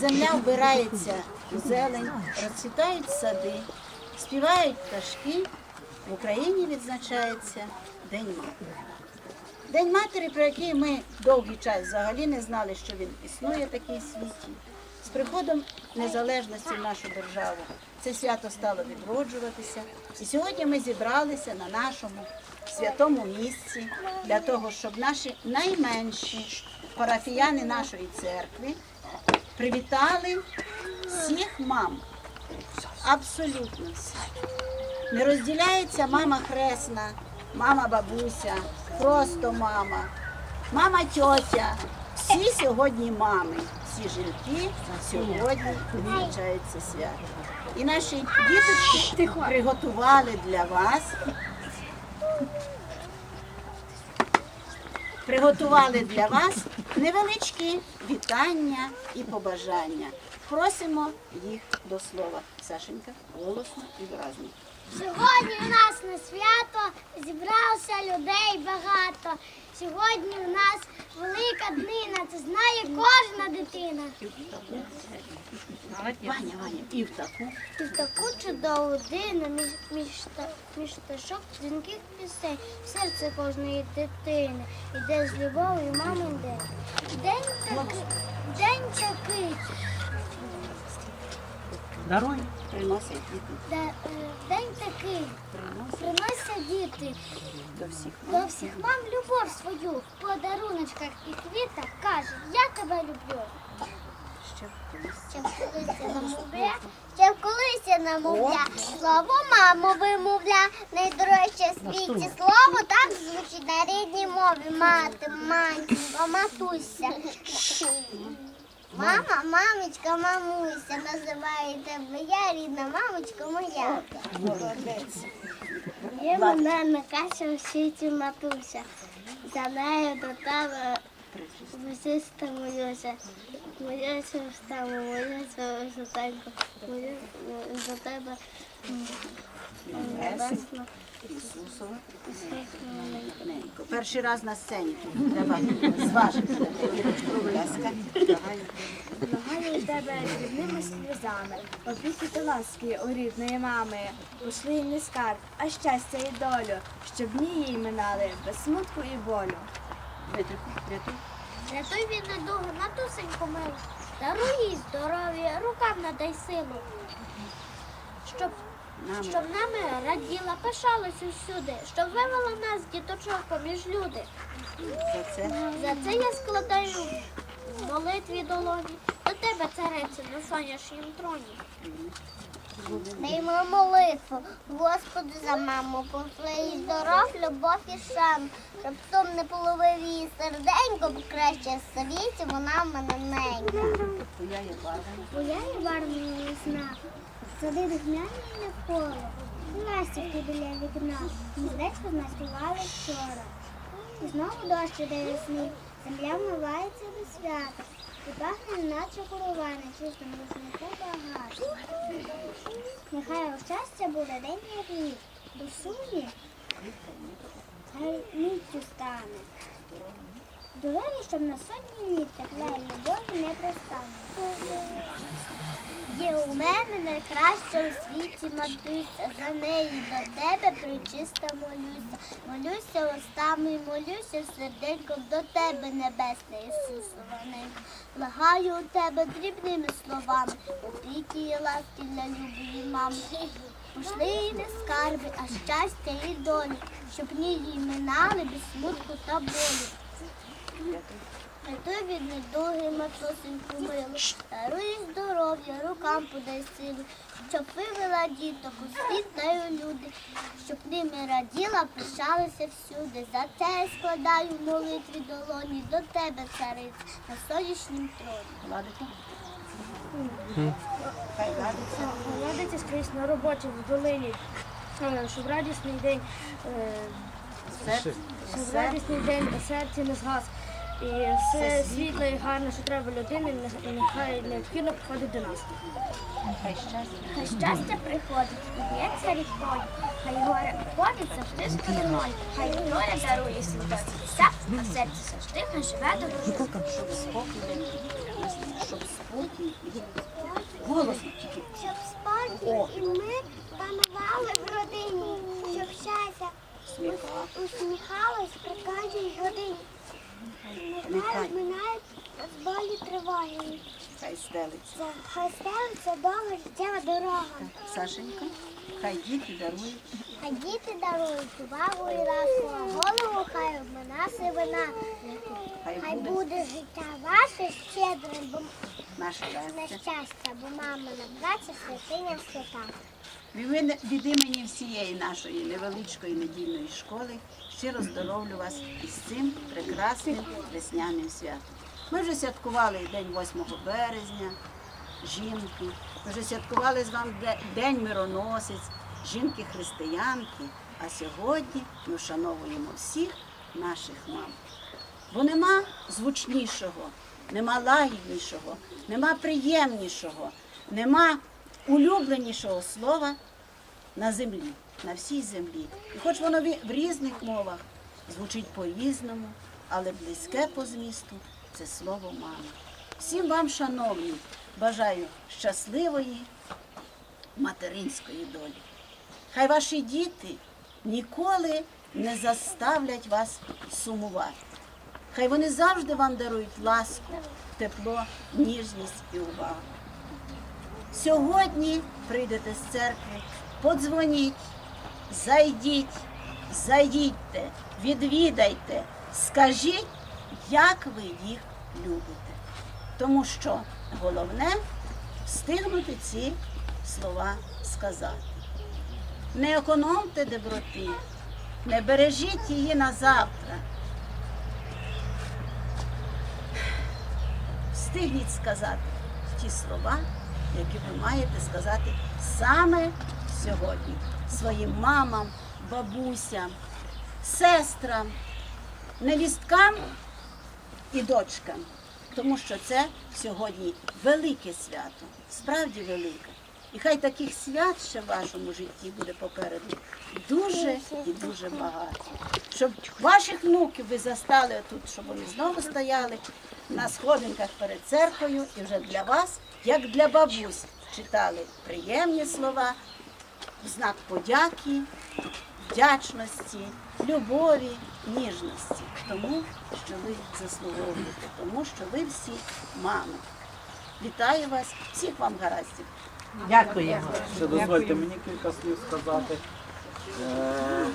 Земля вбирається в зелень, розцвітають сади, співають пташки. В Україні відзначається День матері. День матері, про який ми довгий час взагалі не знали, що він існує такий світі. З приходом незалежності в нашу державу це свято стало відроджуватися. І сьогодні ми зібралися на нашому святому місці для того, щоб наші найменші парафіяни нашої церкви привітали всіх мам. Абсолютно всіх. Не розділяється мама хресна, мама бабуся, просто мама, мама тьотя. Всі сьогодні мами, всі жінки сьогодні відзначають свято. І наші діточки приготували для вас. Приготували для вас невеличкі вітання і побажання. Просимо їх до слова. Сашенька, голосно і виразно. Сьогодні у нас на свято зібрався людей багато. Сьогодні у нас велика днина, це знає кожна дитина. І в таку. Ваня, Ваня, і в таку. І в таку чудову дину між, між, та- між пташок дзвінких пісень в серце кожної дитини. Іде з любов'ю мамин день. День такий, день такий, Даруй. Приносять діти. де, е, день такий. Приносять Приносять діти до всіх. до всіх мам любов свою в подаруночках і квітах каже, я тебе люблю. Ще колись. Чим колися намовля, чим колися намовля, слово мамо вимовля, найдорожче в світі слово так звучить на рідній мові. Мати, матінко, матуся. Мама, мамочка, мамуся, називає тебе я, рідна мамочка моя. Молодець. Є мене в світі матуся. За нею до тебе висисти молюся. Молюся встану. Молюся за тебе Ненько. Перший раз на сцені. Треба зважити. Будь ласка. Благаю тебе дрібними сльозами, опіки та ласки у рідної мами, пошли їй не скарб, а щастя і долю, щоб дні їй минали без смутку і болю. Рятуй. Рятуй від недуги, матусеньку милу. Даруй їй здоров'я, рукам надай силу. Щоб Нам. щоб нами раділа, пишалась усюди, щоб вивела нас, діточок, поміж люди. За це. За це я складаю в молитві долоні до тебе, царицю, на сонячнім троні. Даємо молитву, Господи, за маму, пошли їй здоров, любов і шану, щоб сум не половив її серденько, бо краще в світі вона в мене ненька. Барва. Моя є барвна весна, сади духмяні навколо, ластівки біля вікна, гніздечко наспівали вчора. І знову дощ іде весни, земля вмивається до свята, і пахне, наче куруване, чистим рушнику багато. Нехай у щастя буде день як рік, до сумі, хай миттю стане. Долоні, щоб на сотні літ тепла і любові не пристане. Є у мене найкраща у світі матуся, за неї до тебе причиста молюся. Молюся устами, молюся серденьком до тебе, небесне Ісусе, Ваненько. Благаю у тебе дрібними словами, опіки і ласки для любої мами. Пошли їй не скарби, а щастя і долі, щоб ні їй минали без смутку та болю. Рятуй від недуги, матусеньку милу, даруй здоров'я, рукам подай силу, щоб вивела діток у світ та й у люди, щоб ними раділа, пишалася всюди. За це я складаю в молитві долоні до тебе, цариць, на сонячнім троні. Гладиться. Скрізь на роботі в долині, щоб радісний день, е, щоб радісний день серці не згас. І все світло і гарне, що треба людини, не- нехай необхідно приходить до нас. Хай щастя. Хай щастя приходить, і б'ється рікою, хай горе обходить завжди стороною, хай доля дарує свободі. Вся, а в серці завжди хай живе добро. Щоб спокій щоб спокій і голосно тільки. Щоб спокій і ми панували в родині, щоб щастя усміхалось при кожній годині. Нехай зминають з болі тривоги. Хай стелиться. Хай стелиться довга життєва дорога. Сашенька, хай діти дарують. А діти дарують увагу і ласку, а голову хай обмина сивина. Хай Хай буде буде життя ваше щедрим, бо наше на щастя. щастя, бо мама на праця святиня свята. Від імені всієї нашої невеличкої недільної школи щиро здоровлю вас із цим прекрасним весняним святом. Ми вже святкували День 8 березня, жінки. Ми вже святкували з вами День мироносець, жінки-християнки. А сьогодні ми вшановуємо всіх наших мам. Бо нема звучнішого, нема лагіднішого, нема приємнішого, нема улюбленішого слова на землі, на всій землі. І хоч воно в різних мовах звучить по-різному, але близьке по змісту це слово мама. Всім вам, шановні, бажаю щасливої материнської долі. Хай ваші діти ніколи не заставлять вас сумувати. Хай вони завжди вам дарують ласку, тепло, ніжність і увагу. Сьогодні прийдете з церкви, подзвоніть, зайдіть, зайдіть, відвідайте, скажіть, як ви їх любите. Тому що головне встигнути ці слова сказати. Не економте доброти, не бережіть її на завтра. Встигніть сказати ті слова, які ви маєте сказати саме сьогодні своїм мамам, бабусям, сестрам, невісткам і дочкам. Тому що це сьогодні велике свято, справді велике. І хай таких свят ще в вашому житті буде попереду дуже і дуже багато. Щоб ваших внуків ви застали тут, щоб вони знову стояли на сходинках перед церквою і вже для вас, як для бабусь, читали приємні слова, в знак подяки, вдячності, любові, ніжності, тому що ви заслуговуєте, тому що ви всі мами. Вітаю вас, всіх вам гараздів. Дякуємо. Ще дозвольте мені кілька слів сказати. Е,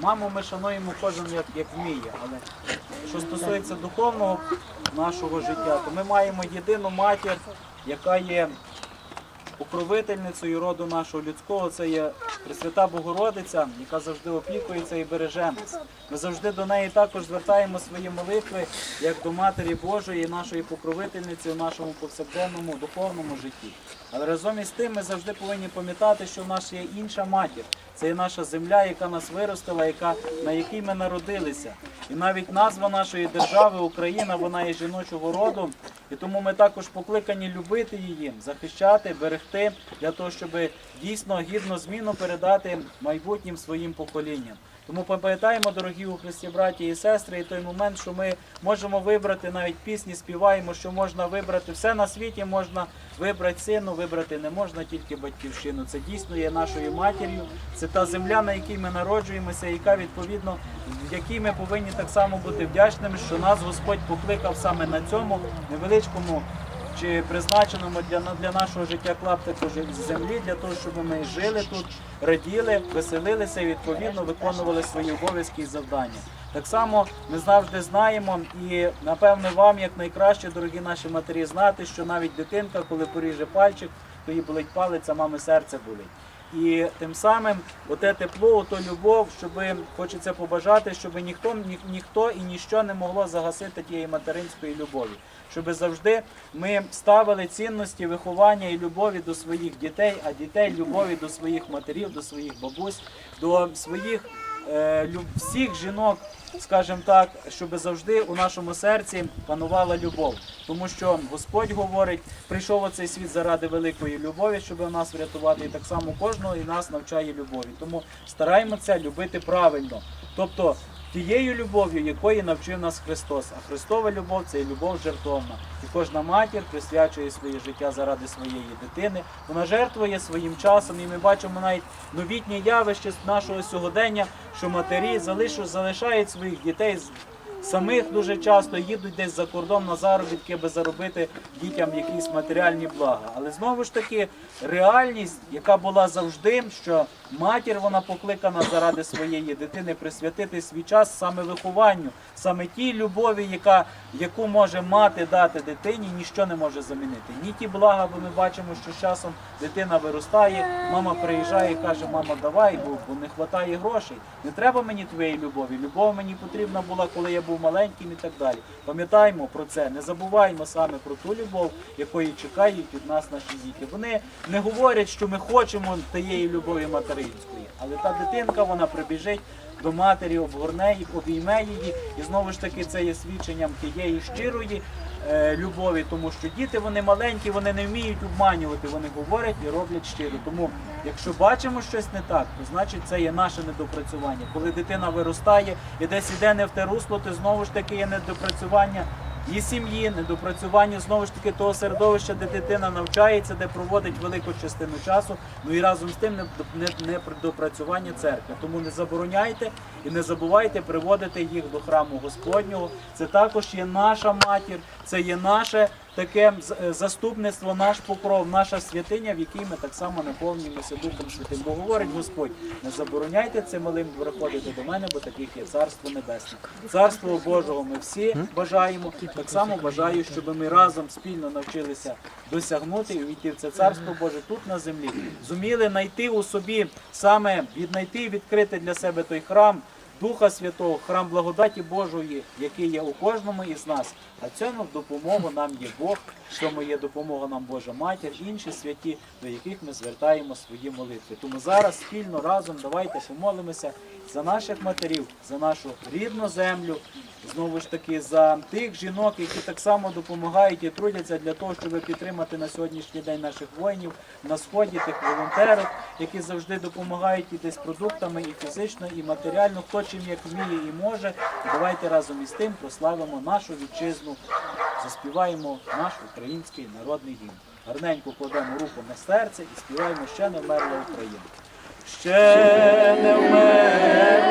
Маму ми шануємо кожен як, як вміє, але що стосується духовного нашого життя, то ми маємо єдину матір, яка є покровительницею роду нашого людського. Це є Пресвята Богородиця, яка завжди опікується і береже нас. Ми завжди до неї також звертаємо свої молитви як до Матері Божої, нашої покровительниці у нашому повсякденному духовному житті. Але разом із тим ми завжди повинні пам'ятати, що в нас є інша матір. Це є наша земля, яка нас виростила, яка, на якій ми народилися. І навіть назва нашої держави Україна, вона є жіночого роду. І тому ми також покликані любити її, захищати, берегти для того, щоб дійсно гідно зміну передати майбутнім своїм поколінням. Тому пам'ятаємо, дорогі у Христі браті і сестри, і той момент, що ми можемо вибрати навіть пісні, співаємо, що можна вибрати все на світі, можна вибрати сину, вибрати не можна тільки батьківщину. Це дійсно є нашою матір'ю. Це та земля, на якій ми народжуємося, яка відповідно в якій ми повинні так само бути вдячними, що нас Господь покликав саме на цьому невеличкому чи призначеному для, для нашого життя клаптику землі, для того, щоб ми жили тут, раділи, веселилися і відповідно виконували свої обов'язки і завдання. Так само ми завжди знаємо, і напевно вам, як найкраще, дорогі наші матері, знати, що навіть дитинка, коли поріже пальчик, то їй болить палець, а мами серце болить. І тим самим оте тепло, ото любов, щоб хочеться побажати, щоб ніхто, ні, ніхто і ніщо не могло загасити тієї материнської любові. Щоб завжди ми ставили цінності виховання і любові до своїх дітей, а дітей любові до своїх матерів, до своїх бабусь, до своїх е, всіх жінок, скажімо так, щоб завжди у нашому серці панувала любов. Тому що Господь говорить, прийшов у цей світ заради великої любові, щоб нас врятувати, і так само кожного і нас навчає любові. Тому стараємося любити правильно. Тобто тією любов'ю, якої навчив нас Христос. А Христова любов це і любов жертовна. І кожна матір присвячує своє життя заради своєї дитини. Вона жертвує своїм часом, і ми бачимо навіть новітнє явище нашого сьогодення, що матері залишають своїх дітей самих дуже часто їдуть десь за кордон на заробітки, аби заробити дітям якісь матеріальні блага. Але знову ж таки реальність, яка була завжди, що матір вона покликана заради своєї дитини присвятити свій час саме вихованню, саме тій любові, яка, яку може мати дати дитині, ніщо не може замінити. Ні ті блага, бо ми бачимо, що з часом дитина виростає, мама приїжджає і каже, мама, давай, бо, бо не вистачає грошей. Не треба мені твоєї любові. Любов мені потрібна була, коли я був маленьким і так далі. Пам'ятаємо про це, не забуваймо саме про ту любов, якої чекають від нас наші діти. Вони не говорять, що ми хочемо тієї любові материнської, але та дитинка вона прибіжить до матері, обгорне їх, обійме її, і знову ж таки це є свідченням тієї щирої любові, тому що діти вони маленькі, вони не вміють обманювати, вони говорять і роблять щиро. Тому, якщо бачимо щось не так, то значить це є наше недопрацювання. Коли дитина виростає і десь іде не в те русло, то знову ж таки є недопрацювання. І сім'ї, недопрацювання знову ж таки того середовища, де дитина навчається, де проводить велику частину часу. Ну і разом з тим не, не, не допрацювання церкви. Тому не забороняйте і не забувайте приводити їх до храму Господнього. Це також є наша матір, це є наше таке е, заступництво, наш покров, наша святиня, в якій ми так само наповнюємося Духом Святим. Бо говорить Господь, не забороняйте цим малим приходити до мене, бо таких є царство небесне. Царство Божого ми всі бажаємо. Так само бажаю, щоб ми разом спільно навчилися досягнути і увійти в це царство Боже тут на землі. Зуміли знайти у собі саме віднайти і відкрити для себе той храм. Духа Святого, храм благодаті Божої, який є у кожному із нас. А цьому в допомогу нам є Бог, що ми є допомога нам Божа Матір, інші святі, до яких ми звертаємо свої молитви. Тому зараз спільно разом давайте помолимося за наших матерів, за нашу рідну землю, знову ж таки за тих жінок, які так само допомагають і трудяться для того, щоб підтримати на сьогоднішній день наших воїнів на сході, тих волонтерів, які завжди допомагають і десь продуктами, і фізично, і матеріально, хто чим як вміє і може. Давайте разом із тим прославимо нашу вітчизну, заспіваємо наш український народний гімн. Гарненько кладемо руку на серце і співаємо ще не вмерла Україна. Ще не вмерла